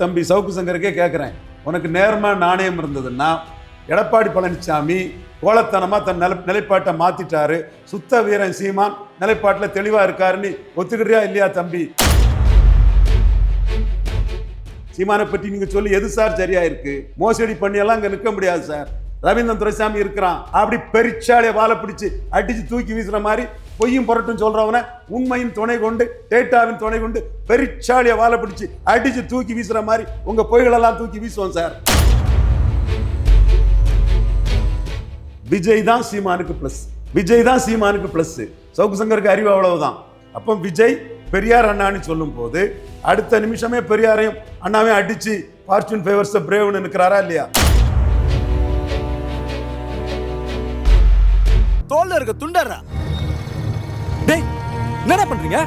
தம்பி சவுக்கு சங்கருக்கே கேட்குறேன் உனக்கு நேர்மாக நாணயம் இருந்ததுன்னா எடப்பாடி பழனிசாமி கோலத்தனமாக தன் நில நிலைப்பாட்டை மாற்றிட்டாரு சுத்த வீரன் சீமான் நிலைப்பாட்டில் தெளிவாக இருக்காருன்னு ஒத்துக்கிறியா இல்லையா தம்பி? சீமானை பற்றி நீங்கள் சொல்லி எது சார் சரியாக இருக்குது மோசடி பண்ணியெல்லாம் அங்கே நிற்க முடியாது சார். ரவீந்திரன் துரைசாமி இருக்கிறான். அப்படி பெரிச்சாலே வாழை பிடிச்சி அடிச்சு தூக்கி வீசுகிற மாதிரி பொய்யும் புரட்டும் சொல்றவன உண்மையின் துணை கொண்டு டேட்டாவின் துணை கொண்டு பெரிச்சாலியை வாழை பிடிச்சி அடிச்சு தூக்கி வீசுற மாதிரி உங்க பொய்களெல்லாம் தூக்கி வீசுவோம் சார் விஜய் தான் சீமானுக்கு பிளஸ் விஜய் தான் சீமானுக்கு பிளஸ் சவுக்கு சங்கருக்கு அறிவு அவ்வளவுதான். அப்போ விஜய் பெரியார் அண்ணான்னு சொல்லும் போது அடுத்த நிமிஷமே பெரியாரையும் அண்ணாவையும் அடிச்சு ஃபார்ச்சூன் ஃபேவர்ஸ் பிரேவ்னு நிற்கிறாரா இல்லையா? தோல்ல இருக்க துண்டறா டேய் என்னடா பண்றீங்க?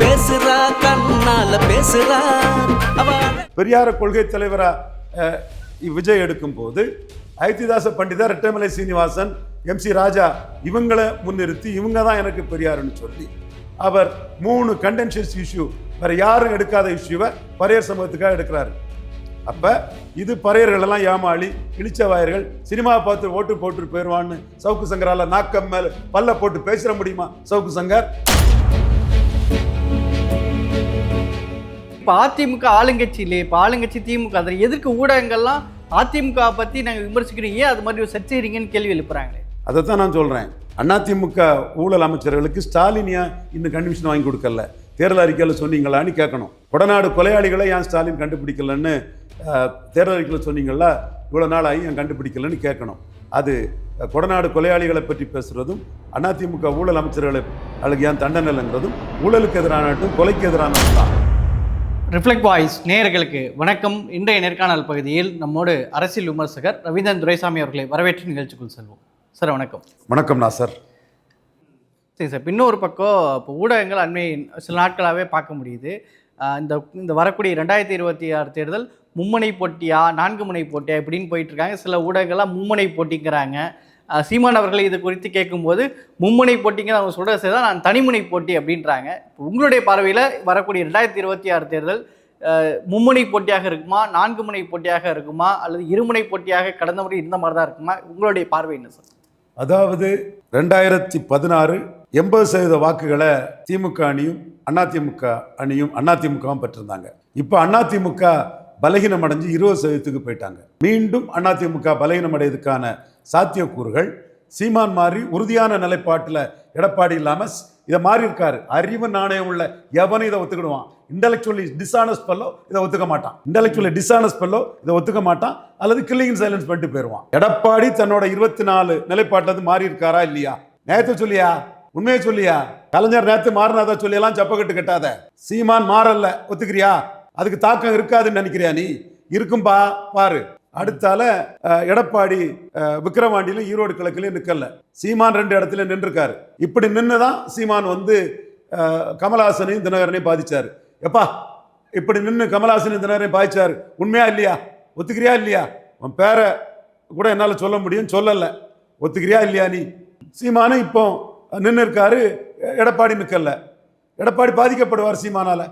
பேசுறா கண்ணால பேசுறா. அவ பெரியார கொள்கை தலைவரா விஜய் எடுக்கும் போது ஐத்திதாச பண்டிதர் ரெட்டமலை சீனிவாசன் எம் சி ராஜா இவங்களை முன்னிறுத்தி இவங்க தான் எனக்கு பெரியாருன்னு சொல்லி அவர் மூணு கண்டென்ஷியஸ் இஷ்யூ வேற யாரும் எடுக்காத இஷ்யூவை பரையர் சமூகத்துக்காக எடுக்கிறாரு. அப்ப இது பறையர்கள் எல்லாம் ஏமாளி இளிச்சவாயர்கள் சினிமா பார்த்து ஓட்டு போட்டு போயிடுவான்னு சவுக்கு சங்கரால நாக்கம் மேல பல்ல போட்டு பேசிட முடியுமா சவுக்கு சங்கர்? இப்போ அதிமுக ஆளுங்கட்சி இல்லையே இப்போ ஆளுங்கட்சி திமுக அதில் எதிர்க்கு ஊடகங்கள்லாம் அதிமுக பற்றி நாங்கள் விமர்சிக்கிறீங்க? அது மாதிரி சர்ச்சைறீங்கன்னு கேள்வி எழுப்புறாங்களே. அதைத்தான் நான் சொல்றேன். அதிமுக ஊழல் அமைச்சர்களுக்கு ஸ்டாலின் ஏன் இன்னும் கன்விஷன் வாங்கி கொடுக்கல? தேர்தல் அறிக்கையில் சொன்னீங்களான்னு கேட்கணும். கொடநாடு கொலையாளிகளை ஏன் ஸ்டாலின் கண்டுபிடிக்கலன்னு தேர்தல் அறிக்கையில் சொன்னீங்களா இவ்வளோ நாள் ஆகி ஏன் கண்டுபிடிக்கலன்னு கேட்கணும். அது கொடநாடு கொலையாளிகளை பற்றி பேசுறதும் அதிமுக ஊழல் அமைச்சர்களை அதுக்கு ஏன் தண்டனை இல்லைங்கிறதும் ஊழலுக்கு எதிரானட்டும் கொலைக்கு எதிரானதும் தான். ரிஃப்ளெக்ட் வாய்ஸ் நேயர்களுக்கு வணக்கம். இன்றைய நேர்காணல் பகுதியில் நம்மோடு அரசியல் விமர்சகர் ரவீந்திரன் துரைசாமி அவர்களை வரவேற்று நிகழ்ச்சிக்குள் செல்வோம். சார் வணக்கம். வணக்கம் நாசர் சரி. சார் இன்னொரு பக்கம் இப்போ ஊடகங்கள் அண்மை சில நாட்களாகவே பார்க்க முடியுது. இந்த இந்த வரக்கூடிய ரெண்டாயிரத்தி இருபத்தி ஆறு தேர்தல் மும்முனை போட்டியா நான்கு முனை போட்டியா இப்படின்னு போயிட்டு இருக்காங்க. சில ஊடகங்கள்லாம் மும்முனை போட்டிங்கிறாங்க. சீமான் அவர்கள் இது குறித்து கேட்கும்போது மும்முனை போட்டிங்க அவங்க சொல்கிறத செய்தால் நான் தனிமுனை போட்டி அப்படின்றாங்க. இப்போ உங்களுடைய பார்வையில் வரக்கூடிய ரெண்டாயிரத்தி இருபத்தி ஆறு தேர்தல் மும்முனை போட்டியாக இருக்குமா நான்கு முனை போட்டியாக இருக்குமா அல்லது இருமுனை போட்டியாக கடந்த முறை இருந்த மாதிரி தான் இருக்குமா? உங்களுடைய பார்வை என்ன சார்? அதாவது ரெண்டாயிரத்தி பதினாறு எண்பது சதவீத வாக்குகளை திமுக அணியும் அதிமுக அணியும் அதிமுகவும் பெற்றிருந்தாங்க. இப்போ அதிமுக பலகீனம் அடைஞ்சு இருபது சதவீதத்துக்கு போயிட்டாங்க. மீண்டும் அதிமுக பலகீனம் அடையதுக்கான சாத்தியக்கூறுகள் சீமான் மாறி உறுதியான நிலைப்பாட்டில் எடப்பாடி இல்லாமல் இதை மாறி இருக்காரு அறிவு நாணயம் உள்ள எவனும் இதை ஒத்துக்கிடுவான். இன்டலெக்சுவலி டிஸ்ஆனஸ்ட் பல்லோ இதை ஒத்துக்க மாட்டான். இன்டலெக்சுவலி டிஸ்ஆனஸ்ட் பல்லோ இதை ஒத்துக்க மாட்டான். அல்லது கில்லிங் சைலன்ஸ் பண்ணிட்டு போயிடுவான். எடப்பாடி தன்னோட இருபத்தி நாலு நிலைப்பாட்டில் இருந்து மாறி இருக்காரா இல்லையா? நேற்று சொல்லியா? உண்மையை சொல்லியா? கலைஞர் நேத்து மாறினாதா சொல்லியெல்லாம் செப்பக்கட்டு கட்டாத. சீமான் மாறல்ல ஒத்துக்கிறியா? அதுக்கு தாக்கம் இருக்காதுன்னு நினைக்கிறியா நீ? இருக்கும்பா பாரு. அடுத்தால எடப்பாடி விக்கிரவாண்டியிலும் ஈரோடு கிழக்குலையும் நிற்கல சீமான் ரெண்டு இடத்துல நின்றுருக்காரு. இப்படி நின்று தான் சீமான் வந்து கமலாசனையும் கமலஹாசனையும் தினகரனையும் பாதிச்சார். எப்பா இப்படி நின்று கமலஹாசனையும் தினகரனையும் பாதிச்சார். உண்மையா இல்லையா? ஒத்துக்கிறியா இல்லையா? உன் பேரை கூட என்னால் சொல்ல முடியும் சொல்லலை. ஒத்துக்கிறியா இல்லையா நீ? சீமானும் இப்போ நின்று இருக்காரு எடப்பாடி நிற்கல எடப்பாடி பாதிக்கப்படுவார் சீமானால.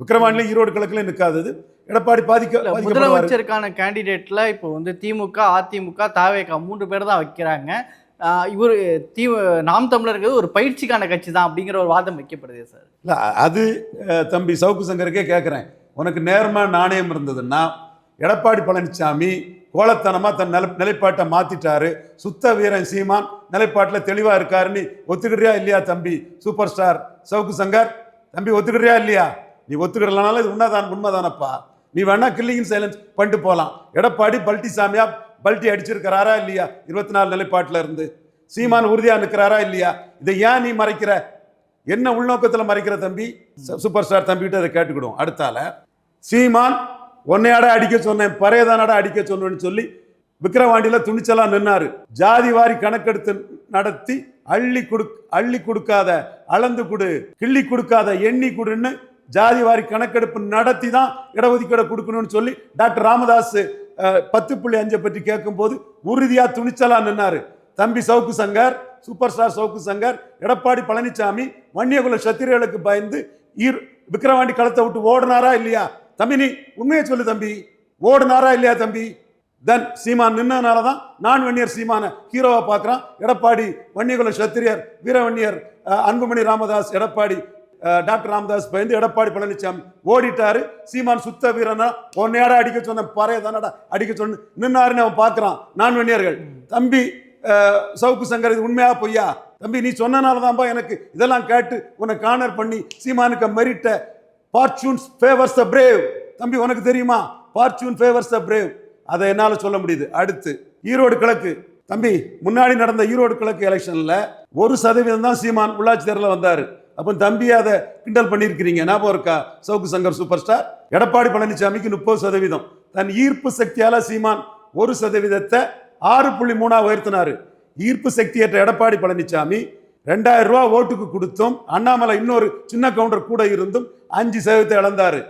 விக்கிரவாண்டிலும் ஈரோடு கிழக்குல நிற்காதது எடப்பாடி பாதிக்க முதலமைச்சருக்கான கேண்டிடேட்ல இப்போ வந்து திமுக அதிமுக தாவேகா மூன்று பேர் தான் வைக்கிறாங்க. இவர் தி நாம் தமிழருங்கிறது ஒரு பயிற்சிக்கான கட்சி தான் அப்படிங்கிற ஒரு வாதம் வைக்கப்படுது சார். இல்லை அது தம்பி சவுக்கு சங்கருக்கே கேட்குறேன் உனக்கு நேர்மை நாணயம் இருந்ததுன்னா எடப்பாடி பழனிசாமி கோலத்தனமாக தன் நில நிலைப்பாட்டை மாற்றிட்டாரு சுத்த வீரன் சீமான் நிலைப்பாட்டில் தெளிவாக இருக்காருன்னு ஒத்துக்கிறியா இல்லையா தம்பி? சூப்பர் ஸ்டார் சவுக்கு சங்கர் தம்பி ஒத்துக்கிறியா இல்லையா? நீ ஒத்துக்கிறலனால இது உண்மைதான் உண்மைதானப்பா. நீ வேணா கில்லிங் சைலன்ஸ் பண்ணிட்டு போகலாம் எடப்பாடி பல்ட்டி சாமியா பல்ட்டி அடிச்சிருக்கிறாரா இல்லையா? இருபத்தி நாலு நிலைப்பாட்டில் இருந்து. சீமான் உறுதியாக நிற்கிறாரா இல்லையா? இதை ஏன் நீ மறைக்கிற? என்ன உள்நோக்கத்தில் மறைக்கிற தம்பி? ச- சூப்பர் ஸ்டார் தம்பிகிட்ட அதை கேட்டுக்கிடும் அடுத்தால சீமான் உன்னையாட அடிக்க சொன்னேன்? பறையதானாட அடிக்க சொன்னேன்னு சொல்லி விக்கிரவாண்டியில் துணிச்சலாக நின்னார். ஜாதி வாரி கணக்கெடுத்து நடத்தி அள்ளி கொடு அள்ளி கொடுக்காத அளந்து கொடு கிள்ளி கொடுக்காத எண்ணி கொடுன்னு ஜாதி வாரி கணக்கெடுப்பு நடத்தி தான் இடஒதுக்கீடு கொடுக்கணும்னு சொல்லி டாக்டர் ராமதாஸ் பத்து புள்ளி அஞ்சை பற்றி கேட்கும்போது உறுதியாக துணிச்சலாக நின்னார். தம்பி சவுக்கு சங்கர் சூப்பர் ஸ்டார் சவுக்கு சங்கர் எடப்பாடி பழனிசாமி வன்னியகுல சத்திரியர்களுக்கு பயந்து ஈர் விக்கிரவாண்டி களத்தை விட்டு ஓடினாரா இல்லையா? தம்பி நீ உண்மையை சொல்லு தம்பி. ஓடுனாரா இல்லையா தம்பி? தென் சீமான் நின்னதுனால தான் நான் வன்னியர் சீமான ஹீரோவை பார்க்குறான். எடப்பாடி வன்னியகுல சத்திரியர் வீரவன்னியர் அன்புமணி ராமதாஸ் எடப்பாடி டாக்டர் ராமதாஸ் பயந்து எடப்பாடி பழனிசாமி ஓடிட்டாரு. சீமான் சுத்த வீரனா உன்னையாடா அடிக்க சொன்ன பறைய தானடா அடிக்க சொன்ன நின்னாருன்னு அவன் பார்க்குறான். நான் வன்னியர்கள் தம்பி சவுக்கு சங்கர் இது உண்மையாக பொய்யா? தம்பி நீ சொன்னனால தான்ப்பா எனக்கு இதெல்லாம் கேட்டு உன்னை கார்னர் பண்ணி சீமானுக்கு மெரிட்ட ஃபார்ச்சூன்ஸ் ஃபேவர்ஸ் த பிரேவ் தம்பி உனக்கு தெரியுமா? ஃபார்ச்சூன் ஃபேவர்ஸ் த பிரேவ் அதை என்னால் சொல்ல முடியுது? அடுத்து ஈரோடு கிழக்கு. தம்பி முன்னாடி நடந்த ஈரோடு கிழக்கு எலெக்ஷனில் ஒரு சதவீதம் தான் சீமான் உள்ளாட்சி தேர்தலில் வந்தார். அப்போ தம்பி அதை கிண்டல் பண்ணியிருக்கிறீங்க. ஞாபகம் இருக்கா? சவுக்கு சங்கர் சூப்பர் ஸ்டார் எடப்பாடி பழனிசாமிக்கு முப்பது சதவீதம். தன் ஈர்ப்பு சக்தியால் சீமான் ஒரு சதவீதத்தை ஆறு புள்ளி மூணாக உயர்த்தினார். ஈர்ப்பு சக்தியற்ற எடப்பாடி பழனிசாமி ரெண்டாயிரம் ரூபா ஓட்டுக்கு கொடுத்தும். அண்ணாமலை இன்னொரு சின்ன கவுண்டர் கூட இருந்தும் அஞ்சு சதவீதத்தை இழந்தாரு.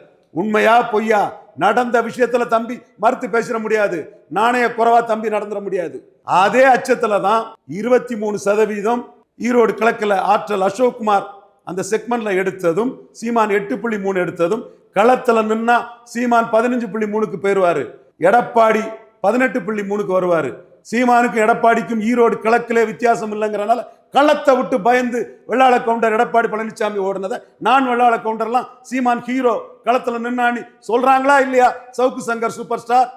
உண்மையா பொய்யா? நடந்த விஷயத்துல தம்பி மறுத்து பேசிட முடியாது. நாணய குறவா தம்பி நடந்துட முடியாது. அதே அச்சத்துல தான் இருபத்தி மூணு சதவீதம் ஈரோடு கிழக்கில் ஆற்றல் அசோக்குமார் அந்த செக்மெண்ட்ல எடுத்ததும் சீமான் எட்டு புள்ளி மூணு எடுத்ததும் களத்தில் நின்னா சீமான் பதினஞ்சு புள்ளி மூணுக்கு போயிடுவாரு எடப்பாடி பதினெட்டு புள்ளி மூணுக்கு வருவாரு. சீமானுக்கும் எடப்பாடிக்கும் ஈரோடு கிழக்கிலே வித்தியாசம் இல்லைங்கிறனால களத்தை விட்டு பயந்து வெள்ளாள கவுண்டர் எடப்பாடி பழனிசாமி ஓடுனதை நான் வெள்ளாள கவுண்டர்லாம் சீமான் ஹீரோ களத்தில் நின்னான்னு சொல்றாங்களா இல்லையா? Savukku Shankar super star.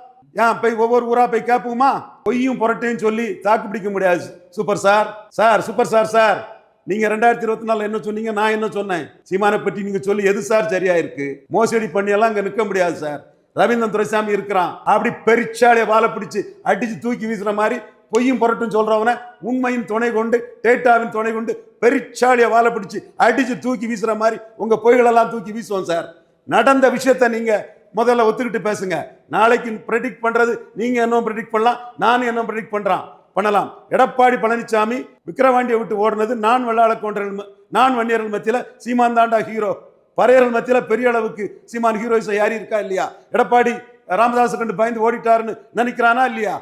ஏன் போய் ஒவ்வொரு ஊரா போய் கேட்போமா? பொய்யும் புரட்டையும் சொல்லி தாக்கு பிடிக்க முடியாது super sir sir super sir sir. நீங்க ரெண்டாயிரத்தி இருபத்தி நாலு என்ன சொன்னீங்க? நான் என்ன சொன்னேன்? சீமானை பற்றி நீங்க சொல்லி எது சார் சரியா இருக்கு மோசடி பண்ணி எல்லாம் நிற்க முடியாது சார். ரவீந்திரன் துரைசாமி இருக்கிறான். அப்படி பெரிச்சாலே வாழை பிடிச்சி அடிச்சு தூக்கி வீசுற மாதிரி பொய்யும் புரட்டும் சொல்றவனை உண்மையின் துணை கொண்டு டேட்டாவின் துணை கொண்டு பெரிச்சாலிய வாழை பிடிச்சி அடிச்சு தூக்கி வீசுற மாதிரி உங்க பொய்களெல்லாம் தூக்கி வீசுவோம் சார். நடந்த விஷயத்த நீங்க முதல்ல ஒத்துக்கிட்டு பேசுங்க. நாளைக்கு ப்ரெடிக்ட் பண்றது நீங்க என்ன ப்ரெடிக்ட் பண்ணலாம் நான் என்ன ப்ரெடிக்ட் பண்றான்? பண்ணலாம். எடப்பாடி பழனிசாமி விக்கிரவாண்டியை விட்டு ஓடுனது நான் வெள்ளாள கொன்ற நான் வன்னியர்கள் மத்தியில் சீமாந்தாண்டா ஹீரோ பறையர்கள் மத்தியில் பெரிய அளவுக்கு சீமான் ஹீரோயிஸை யாரி இருக்கா இல்லையா? எடப்பாடி ராமதாஸ் கண்டு பயந்து ஓடிட்டாருன்னு நினைக்கிறானா இல்லையா?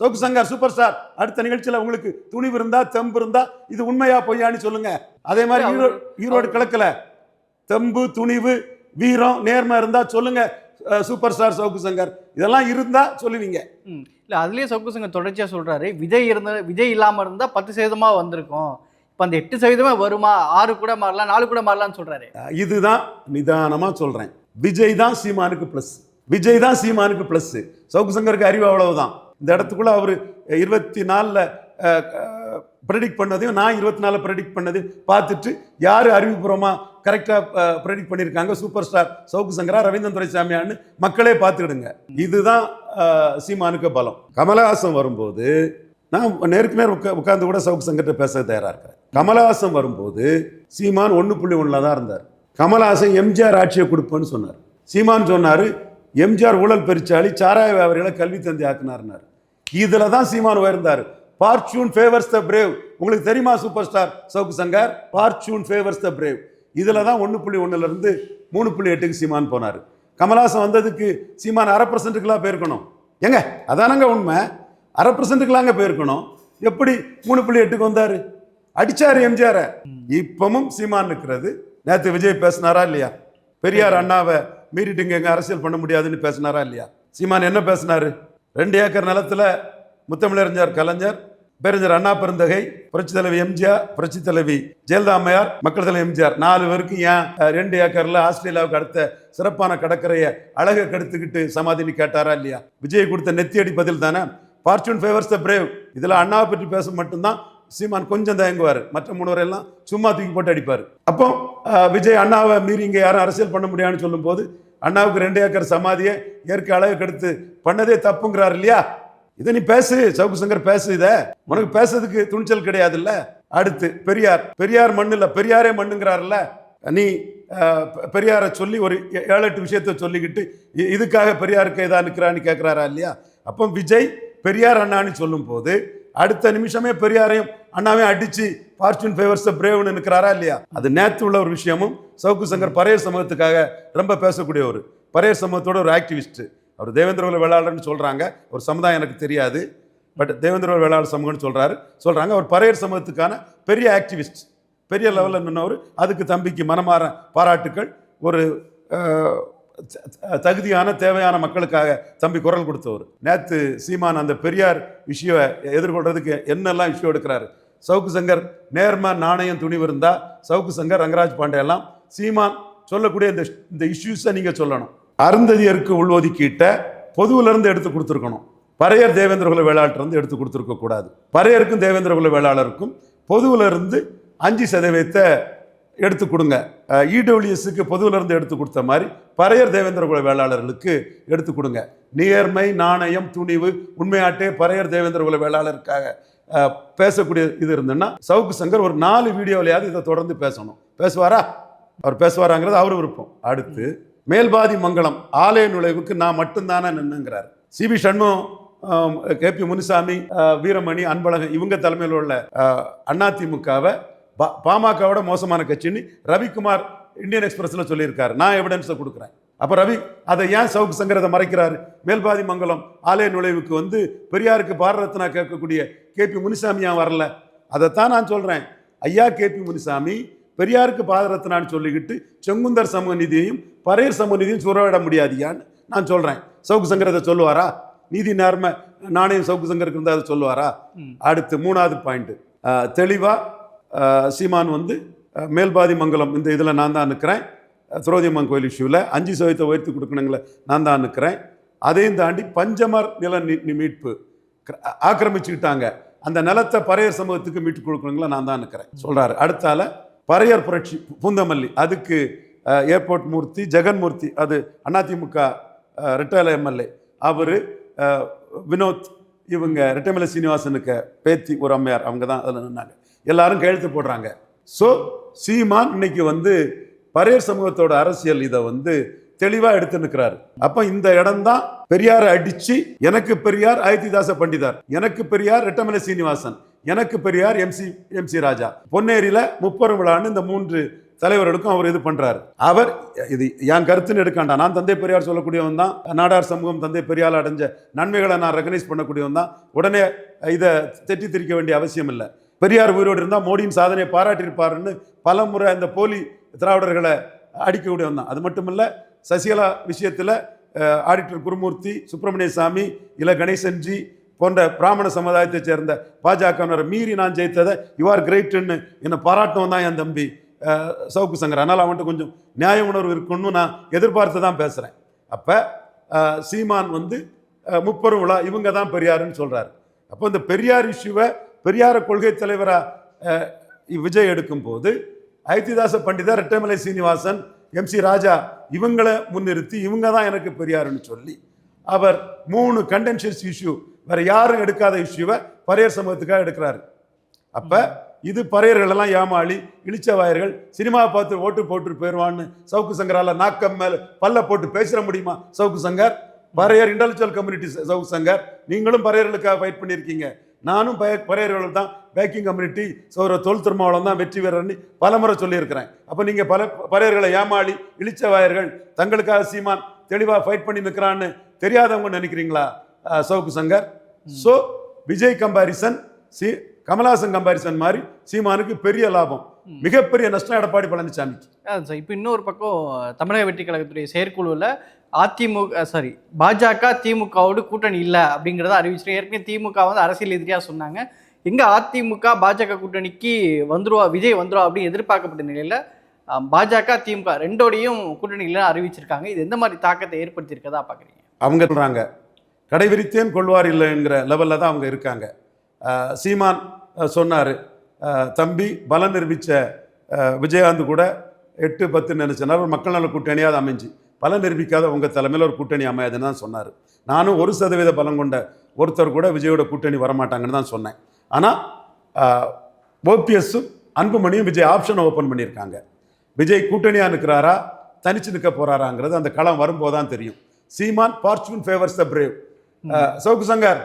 சவுக்கு சங்கர் சூப்பர் ஸ்டார் அடுத்த நிகழ்ச்சியில் உங்களுக்கு துணிவு இருந்தா தெம்பு இருந்தா இது உண்மையா பொய்யான்னு சொல்லுங்க. அதே மாதிரி ஈரோடு ஈரோடு கிழக்குல தெம்பு துணிவு வீரம் நேர்மை இருந்தா சொல்லுங்க சூப்பர் ஸ்டார் சவுக்கு சங்கர். இதெல்லாம் இருந்தா சொல்லுவீங்க. இல்லை அதுலேயே சவுக்கு சங்கம் தொடர்ச்சியாக சொல்கிறாரு விஜய் இருந்த விஜய் இல்லாமல் இருந்தால் பத்து சதவீதமாக வந்திருக்கும். இப்போ அந்த எட்டு சதவீதமே வருமா? ஆறு கூட மாறலாம் நாலு கூட மாறலாம்னு சொல்கிறாரு இதுதான் நிதானமாக சொல்கிறேன் விஜய் தான் சீமானுக்கு ப்ளஸ் விஜய் தான் சீமானுக்கு ப்ளஸ் சவுக்கு சங்கருக்கு அறிவு அவ்வளவுதான். இந்த இடத்துக்குள்ள அவர் இருபத்தி நாலில் ப்ரெடிக்ட் பண்ணதையும் நான் இருபத்தி நாலில் ப்ரெடிக்ட் பண்ணதையும் பார்த்துட்டு யார் அறிவுபூர்வமாக கரெக்டாக ப்ரெடிக்ட் பண்ணியிருக்காங்க சூப்பர் ஸ்டார் சவுக்கு சங்கரா ரவீந்திரன் துரைசாமியான்னு மக்களே பார்த்துக்கிடுங்க. இதுதான் சீமானுக்கு பலம். கமலஹாசன் வரும்போது நான் நேருக்கு நேர் உட்கா உட்காந்து கூட சவுக்கு சங்கர்கிட்ட பேச தயாராக இருக்கிறேன். கமலஹாசன் வரும்போது சீமான் ஒன்று புள்ளி ஒன்றில் தான் இருந்தார். கமலஹாசன் எம்ஜிஆர் ஆட்சியை கொடுப்பேன்னு சொன்னார். சீமான் சொன்னார் எம்ஜிஆர் ஊழல் பெருச்சாளி சாராய வியாபாரிகளை கல்வி தந்தை ஆக்குனார்னார் இதில் தான் சீமான் உயர்ந்தார். பார்ச்சூன் ஃபேவர்ஸ் த பிரேவ் உங்களுக்கு தெரியுமா super star Savukku Shankar? Fortune favours the brave இதில் தான் ஒன்று புள்ளி ஒன்றுலேருந்து மூணு புள்ளி எட்டுக்கு சீமான் போனார். கமலஹாசன் வந்ததுக்கு சீமான் அரை பர்சன்ட்டுக்கெல்லாம் போயிருக்கணும். ஏங்க அதானங்க உண்மை? அரை பர்சன்ட்டுக்கெல்லாங்க போயிருக்கணும். எப்படி? மூணு புள்ளி எட்டுக்கு வந்தார். அடிச்சார் எம்ஜிஆரை. இப்பவும் சீமான் இருக்கிறது நேற்று விஜய் பேசினாரா இல்லையா? பெரியார் அண்ணாவை மீறிட்டுங்க எங்கள் அரசியல் பண்ண முடியாதுன்னு பேசினாரா இல்லையா? சீமான் என்ன பேசினார்? ரெண்டு ஏக்கர் நிலத்துல முத்தமிழறிஞர் கலைஞர் பேரறிஞர் அண்ணா பெருந்தகை புரட்சி தலைவி எம்ஜிஆர் புரட்சி தலைவி ஜெயலலிதா அம்மையார் மக்கள் தலைவி எம்ஜிஆர். நாலு பேருக்கும் ஏன் ரெண்டு ஏக்கரில் ஆஸ்திரேலியாவுக்கு அடுத்த சிறப்பான கடற்கரையை அழகை கெடுத்துக்கிட்டு சமாதினி கேட்டாரா இல்லையா? விஜய் கொடுத்த நெத்தியடி பதில் தானே? ஃபார்ச்சூன் ஃபேவர்ஸ் த பிரேவ் இதில் அண்ணாவை பற்றி பேச மட்டும்தான் சீமான் கொஞ்சம் தயங்குவார். மற்ற மூணவர் எல்லாம் சும்மா தூக்கி போட்டு அடிப்பார். அப்போ விஜய் அண்ணாவை மீறி இங்கே யாரும் அரசியல் பண்ண முடியாதுன்னு சொல்லும்போது அண்ணாவுக்கு ரெண்டு ஏக்கர் சமாதியை இயற்கை அழகு கெடுத்து பண்ணதே தப்புங்கிறார் இல்லையா? இதை நீ பேசு சவுக்கு சங்கர் பேசு இத. உனக்கு பேசுறதுக்கு துணிச்சல் கிடையாதுல்ல? அடுத்து பெரியார். பெரியார் மண்ணு இல்லை பெரியாரே மண்ணுங்கிறாருல்ல? நீ பெரியாரை சொல்லி ஒரு ஏ- ஏழு எட்டு விஷயத்த சொல்லிக்கிட்டு இதுக்காக பெரியாருக்கு இதாக நிற்கிறான்னு கேட்குறாரா இல்லையா? அப்போ விஜய் பெரியார் அண்ணான்னு சொல்லும் போது அடுத்த நிமிஷமே பெரியாரையும் அண்ணாவையும் அடிச்சு ஃபார்ச்சூன் ஃபேவர்ஸ் பிரேவ்னு இருக்கிறாரா இல்லையா? அது நேற்று உள்ள ஒரு விஷயமும் சவுக்கு சங்கர் பரையர் சமூகத்துக்காக ரொம்ப பேசக்கூடிய ஒரு பரையர் சமூகத்தோட ஒரு ஆக்டிவிஸ்ட் அவர் தேவேந்திரகுல வேளாளர்னு சொல்கிறாங்க ஒரு சமுதாயம் எனக்கு தெரியாது. பட் தேவேந்திரகுல வேளாளர் சமூகம்னு சொல்கிறாரு சொல்கிறாங்க அவர் பரையர் சமூகத்துக்கான பெரிய ஆக்டிவிஸ்ட் பெரிய லெவலில் நின்றவர் அதுக்கு தம்பிக்கு மனமாற பாராட்டுக்கள். ஒரு தகுதியான தேவையான மக்களுக்காக தம்பி குரல் கொடுத்தவர். நேற்று சீமான் அந்த பெரியார் விஷயம் எதிர்கொள்றதுக்கு என்னெல்லாம் இஷ்யூ எடுக்கிறாரு? சவுக்கு சங்கர் நேர்ம நாணயம் துணிவு இருந்தால் சவுக்கு சங்கர் ரங்கராஜ் பாண்டே எல்லாம் சீமான் சொல்லக்கூடிய இந்த இந்த இஷ்யூஸை நீங்கள் சொல்லணும். அருந்ததியருக்கு உள்ஒதுக்கீட்டை பொதுவிலிருந்து எடுத்து கொடுத்துருக்கணும். பறையர் தேவேந்திரகுல வேளாளர் இருந்து எடுத்து கொடுத்துருக்க கூடாது. பறையருக்கும் தேவேந்திரகுல வேளாளருக்கும் பொதுவிலிருந்து அஞ்சு சதவீதத்தை எடுத்து கொடுங்க. இடபிள்யூஎஸ்க்கு பொதுவிலிருந்து எடுத்து கொடுத்த மாதிரி பறையர் தேவேந்திரகுல வேளாளர்களுக்கு எடுத்து கொடுங்க. நேர்மை நாணயம் துணிவு உண்மையாட்டே பறையர் தேவேந்திரகுல வேளாளருக்காக பேசக்கூடிய இது இருந்ததுன்னா சவுக்கு சங்கர் ஒரு நாலு வீடியோவிலையாவது இதை தொடர்ந்து பேசணும். பேசுவாரா? அவர் பேசுவாராங்கிறது அவர் விருப்பம். அடுத்து மேல்பாதி மங்கலம் ஆலய நுழைவுக்கு நான் மட்டும்தானே நின்னுங்கிறார். சிபி சண்முகம் கேபி முனுசாமி வீரமணி அன்பழகன் இவங்க தலைமையில் உள்ள அதிமுகவை பா- பாமகவோட மோசமான கட்சின்னு ரவிக்குமார் இந்தியன் எக்ஸ்பிரஸ்ல சொல்லியிருக்காரு. நான் எவிடன்ஸை கொடுக்குறேன். அப்போ ரவி அதை ஏன் சவுக்கு சங்கரதை மறைக்கிறாரு? மேல்பாதி மங்கலம் ஆலய நுழைவுக்கு வந்து பெரியாருக்கு பாரத ரத்னா கேட்கக்கூடிய கேபி முனுசாமி ஏன் வரல? அதைத்தான் நான் சொல்றேன். ஐயா கேபி முனுசாமி பெரியாருக்கு பாதரத்னான்னு சொல்லிக்கிட்டு செங்குந்தர் சமூக நிதியையும் பரையர் சமூக நிதியும் சுரவிட முடியாதியான்னு நான் சொல்றேன். சவுக்கு சங்கரத்தை சொல்லுவாரா? நீதி நேர்மை நாணயம் சவுக்கு சங்கருக்கு இருந்தால் அதை சொல்லுவாரா? அடுத்து மூணாவது பாயிண்ட் தெளிவா அஹ், சீமான் வந்து மேல்பாதி மங்கலம் இந்த இதில் நான் தான் நிற்கிறேன். திரௌதியம்மன் கோயில் இஷ்யூவில் அஞ்சு சதவீதத்தை உயர்த்தி கொடுக்கணுங்கள நான் தான் நிற்கிறேன். அதையும் தாண்டி பஞ்சமர் நில நி- மீட்பு கிர- ஆக்கிரமிச்சுக்கிட்டாங்க. அந்த நிலத்தை பறையர் சமூகத்துக்கு மீட்டு கொடுக்கணுங்கள நான் தான் நிற்கிறேன். சொல்கிறாரு அடுத்தால பறையர் புரட்சி பூந்தமல்லி. அதுக்கு ஏர்போர்ட் மூர்த்தி ஜெகன்மூர்த்தி அது அதிமுக ரிட்டையர் எம்எல்ஏ. அவர் வினோத் இவங்க ரிட்டமலை சீனிவாசனுக்கு பேத்தி ஒரு அம்மையார். அவங்க தான் அதில் நின்னாங்க. எல்லாரும் கையெழுத்து போடுறாங்க. ஸோ சீமான் இன்னைக்கு வந்து பரையர் சமூகத்தோட அரசியல் இதை வந்து தெளிவாக எடுத்து நிற்கிறாரு அப்போ இந்த இடம்தான் பெரியாரை அடித்து எனக்கு பெரியார் அயோத்திதாச பண்டிதார் எனக்கு பெரியார் ரெட்டமலை சீனிவாசன் எனக்கு Periyar M C M C Raja. பொன்னேரியில் முப்பெரும் விழான்னு இந்த மூன்று தலைவர்களுக்கும் அவர் இது பண்ணுறாரு அவர் இது என் கருத்துன்னு எடுக்காண்டா? நான் தந்தை பெரியார் சொல்லக்கூடியவன் தான். நாடார் சமூகம் தந்தை பெரியார் அடைஞ்ச நன்மைகளை நான் ரெகனைஸ் பண்ணக்கூடியவன் தான். உடனே இதை தெட்டி திரிக்க வேண்டிய அவசியம் இல்லை. பெரியார் உயிரோடு இருந்தால் மோடியின் சாதனையை பாராட்டியிருப்பாருன்னு பல முறை அந்த போலி திராவிடர்களை அடிக்கக்கூடிய வந்தான் அது மட்டும் இல்லை சசிகலா விஷயத்தில் ஆடிட்டர் குருமூர்த்தி சுப்பிரமணிய சாமி இல கணேசன்ஜி போன்ற பிராமண சமுதாயத்தைச் சேர்ந்த பாஜகவினரை மீறி நான் ஜெயித்ததை யுவார் கிரேட்டுன்னு என்னை பாராட்டவும் தான் என் தம்பி சவுக்கு சங்கர். அதனால் அவன்கிட்ட கொஞ்சம் நியாய உணர்வு இருக்குன்னு நான் எதிர்பார்த்து தான் பேசுகிறேன் அப்போ சீமான் வந்து முப்பெரும் விழா இவங்க தான் பெரியாருன்னு சொல்கிறாரு அப்போ இந்த பெரியார் இஷ்யூவை பெரியார கொள்கை தலைவராக விஜய் எடுக்கும்போது ஐத்திதாச பண்டிதர் ரெட்டமலை சீனிவாசன் எம்சி ராஜா இவங்களை முன்னிறுத்தி இவங்க தான் எனக்கு பெரியாருன்னு சொல்லி அவர் மூணு கண்டென்ஷியஸ் இஷ்யூ வேற யாரும் எடுக்காத இஷ்யூவை பரையர் சமூகத்துக்காக எடுக்கிறாரு. அப்போ இது பறையர்கள் எல்லாம் ஏமாளி இளிச்சவாயர்கள் சினிமா பார்த்து ஓட்டு போட்டு போயிடுவான்னு சவுக்கு சங்கரால் நாக்கம் மேலே பல்ல போட்டு பேசிட முடியுமா சவுக்கு சங்கர்? பறையர் இன்டலெக்சுவல் கம்யூனிட்டி சவுக்கு சங்கர் நீங்களும் பறையர்களுக்காக ஃபைட் பண்ணியிருக்கீங்க. நானும் பய பறையர்கள் தான் பேக்கிங் கம்யூனிட்டி சௌர தொல் திருமாவளம் தான் வெற்றி வீரர்னு பலமுறை சொல்லியிருக்கிறேன். அப்போ நீங்கள் பல பறையர்களை ஏமாளி இளிச்சவாயர்கள் தங்களுக்காக சீமான் தெளிவாக ஃபைட் பண்ணி நிற்கிறான்னு தெரியாதவங்க நினைக்கிறீங்களா? Savukku Shankar? So Vijay comparison C Kamalhaasan comparison மாதிரி சீமானுக்கு பெரிய லாபம். மிகப்பெரிய நஷ்டம் எடப்பாடி பழனிசாமிக்கு இப்போ இன்னொரு பக்கம் தமிழக வெற்றி கழகத்துடைய செயற்குழுவில் அதிமுக சாரி பாஜக திமுகவோடு கூட்டணி இல்லை அப்படிங்கிறத அறிவிச்சிட்டு ஏற்கனவே திமுக வந்து அரசியல் எதிரியாக சொன்னாங்க. எங்கே அதிமுக பாஜக கூட்டணிக்கு வந்துருவா விஜய் வந்துருவா அப்படின்னு எதிர்பார்க்கப்பட்ட நிலையில் பாஜக திமுக ரெண்டோடையும் கூட்டணி இல்லைன்னு அறிவிச்சிருக்காங்க. இது எந்த மாதிரி தாக்கத்தை ஏற்படுத்தியிருக்கதா பார்க்குறீங்க? அவங்க சொல்கிறாங்க கடைவிரித்தேன் கொள்வார் இல்லைங்கிற லெவலில் தான் அவங்க இருக்காங்க. சீமான் சொன்னார் தம்பி பலம் நிரூபித்த விஜயகாந்த் கூட எட்டு பத்து நினைச்சனார் ஒரு மக்கள் நல கூட்டணியாக அமைஞ்சு பலம் நிரூபிக்காத உங்கள் தலைமையில் ஒரு கூட்டணி அமையாதுன்னு தான் சொன்னார். நானும் ஒரு சதவீத பலம் கொண்ட ஒருத்தர் கூட விஜயோட கூட்டணி வரமாட்டாங்கன்னு தான் சொன்னேன். ஆனால் ஓபிஎஸும் அன்புமணியும் விஜய் ஆப்ஷனை ஓப்பன் பண்ணியிருக்காங்க. விஜய் கூட்டணியாக நிற்கிறாரா தனிச்சு நிற்க போறாராங்கிறது அந்த களம் வரும்போது தான் தெரியும். Seeman fortune favours the brave Savukku Shankar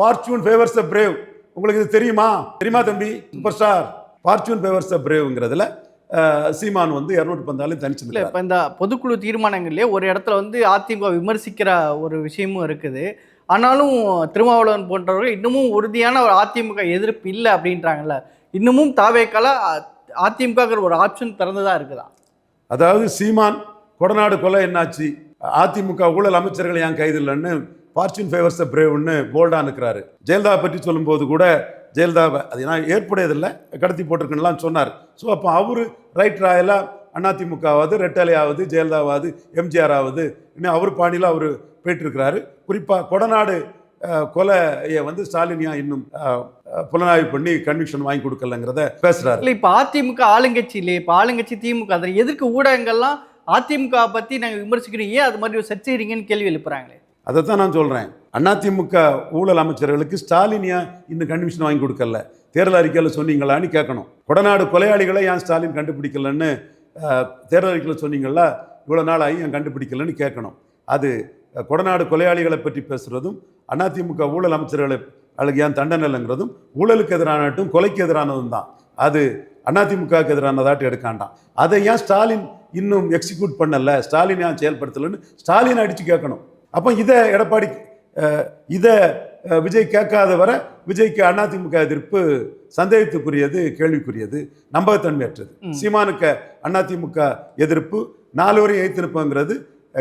fortune favours the brave உங்களுக்கு இது தெரியுமா? தெரியுமா தம்பி? Super star fortune favours the பிரேவ்ங்கிறதுல Seeman வந்து இரநூத்தி பந்தாலும் தனிச்சு இல்லை இப்போ இந்த பொதுக்குழு தீர்மானங்கள்லேயே ஒரு இடத்துல வந்து அதிமுக விமர்சிக்கிற ஒரு விஷயமும் இருக்குது. ஆனாலும் திருமாவளவன் போன்றவர்கள் இன்னமும் உறுதியான ஒரு அதிமுக எதிர்ப்பு இல்லை அப்படின்றாங்கல்ல. இன்னமும் தாவேக்கால அதிமுகங்கிற ஒரு ஆப்ஷன் திறந்துதான் இருக்குதா? அதாவது சீமான் கொடநாடு கொலை என்னாச்சு? அதிமுக ஊழல் அமைச்சர்கள் ஏன் கைது இல்லைன்னு ஃபார்ச்சூன் ஃபேவர்ஸ் பிரேவ்னு போல்டாக நிற்கிறாரு ஜெயலலிதா பற்றி சொல்லும்போது கூட ஜெயலலிதாவை அது நான் ஏற்புடையதில்லை கடத்தி போட்டிருக்குன்னுலாம் சொன்னார். ஸோ அப்போ அவர் ரைட் ராயலாக அதிமுகவாவது ரெட்டலையாவது ஜெயலலிதாவாவது எம்ஜிஆர் ஆகுது இன்னும் அவர் பாணியில் அவர் போயிட்டுருக்கிறாரு. குறிப்பாக கொடநாடு கொலையை வந்து ஸ்டாலின் ஏன் இன்னும் புலனாய்வு பண்ணி கன்விக்ஷன் வாங்கி கொடுக்கலங்கிறத பேசுகிறாரு இல்லை இப்போ அதிமுக ஆளுங்கட்சி இல்லையே இப்போ ஆளுங்கட்சி திமுக அதில் எதற்கு ஊடகங்கள்லாம் அதிமுக பற்றி நாங்கள் விமர்சிக்கிறோம் ஏன் அது மாதிரி ஒரு சர்ச்சைறீங்கன்னு கேள்வி எழுப்புறாங்களே? அதை தான் நான் சொல்கிறேன் அதிமுக ஊழல் அமைச்சர்களுக்கு ஸ்டாலின் ஏன் இன்னும் கன்விஷன் வாங்கி கொடுக்கல? தேர்தல் அறிக்கையில் சொன்னீங்களான்னு கேட்கணும். கொடநாடு கொலையாளிகளை ஏன் ஸ்டாலின் கண்டுபிடிக்கலன்னு தேர்தல் அறிக்கையில் சொன்னீங்களா இவ்வளோ நாள் ஆகி ஏன் கண்டுபிடிக்கலன்னு கேட்கணும். அது கொடநாடு கொலையாளிகளை பற்றி பேசுகிறதும் அதிமுக ஊழல் அமைச்சர்களை அதுக்கு ஏன் தண்டனை இல்லைங்கிறதும் ஊழலுக்கு எதிரானட்டும் கொலைக்கு எதிரானதும் தான். அது அதிமுகவுக்கு எதிரானதாட்டு எடுக்காண்டாம். அதை ஏன் ஸ்டாலின் இன்னும் எக்ஸிக்யூட் பண்ணலை? ஸ்டாலின் ஏன் செயல்படுத்தலைன்னு ஸ்டாலின் அடித்து கேட்கணும். அப்போ இதை எடப்பாடி இதை விஜய் கேட்காத வரை விஜய்க்கு அதிமுக எதிர்ப்பு சந்தேகத்துக்குரியது கேள்விக்குரியது நம்பகத்தன்மையற்றது. சீமானுக்கு அதிமுக எதிர்ப்பு நாலு வரை எய்த்திருப்பங்கிறது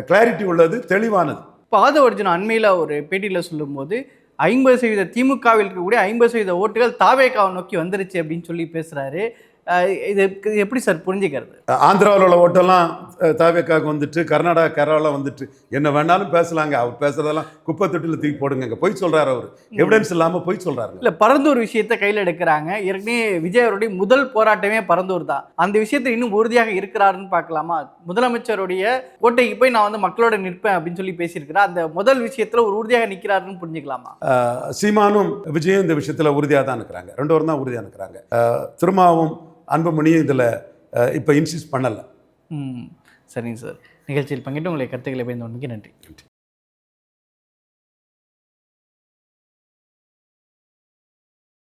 கிளாரிட்டி உள்ளது தெளிவானது. பாத ஒரிஜினல் அண்மையில் ஒரு பேட்டியில் சொல்லும்போது ஐம்பது சதவீத திமுகவில் இருக்கக்கூடிய ஐம்பது சதவீத ஓட்டுகள் தாவேக்காவை நோக்கி வந்துருச்சு அப்படின்னு சொல்லி பேசுகிறாரு இது எப்படி சார் புரிஞ்சுக்கிறது? ஆந்திராவில் உள்ள ஓட்டெல்லாம் தாவேக்காவுக்கு வந்துட்டு கர்நாடகா கேரளா வந்துட்டு என்ன வேணாலும் பேசலாங்க. அவர் பேசுறதெல்லாம் குப்பை தொட்டியில் தூக்கி போடுங்க பொய் சொல்றாரு அவர். எவிடன்ஸ் இல்லாமல் பொய் சொல்றாருங்க. இல்லை பரந்தூர் விஷயத்தை கையில் எடுக்கிறாங்க. ஏற்கனவே விஜய் அவருடைய முதல் போராட்டமே பரந்தூர் தான். அந்த விஷயத்தை இன்னும் உறுதியாக இருக்கிறாருன்னு பார்க்கலாமா? முதலமைச்சருடைய கோட்டைக்கு போய் நான் வந்து மக்களோட நிற்பேன் அப்படின்னு சொல்லி பேசியிருக்கிறார். அந்த முதல் விஷயத்தில் ஒரு உறுதியாக நிற்கிறாருன்னு புரிஞ்சுக்கலாமா? சீமானும் விஜயும் இந்த விஷயத்தில் உறுதியாக தான் இருக்கிறாங்க. ரெண்டு பேரும் தான் உறுதியாக இருக்கிறாங்க. திருமாவும் அன்புமணியும் இதில் இப்போ இன்சிஸ்ட் பண்ணலை. ம். சரிங்க சார். நிகழ்ச்சியில் பங்கிட்டு உங்களை கருத்துக்களை பயந்து நன்றி. நன்றி.